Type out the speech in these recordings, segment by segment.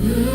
Mm-hmm.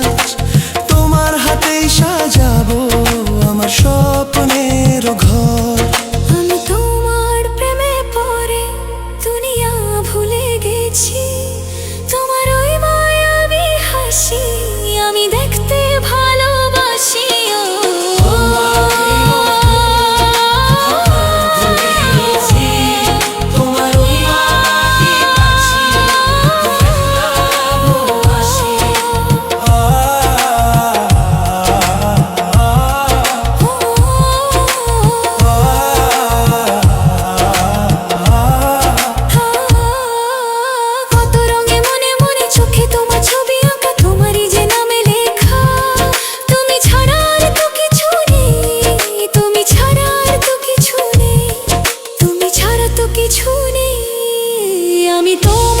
কিছু নেই। আমি তোমার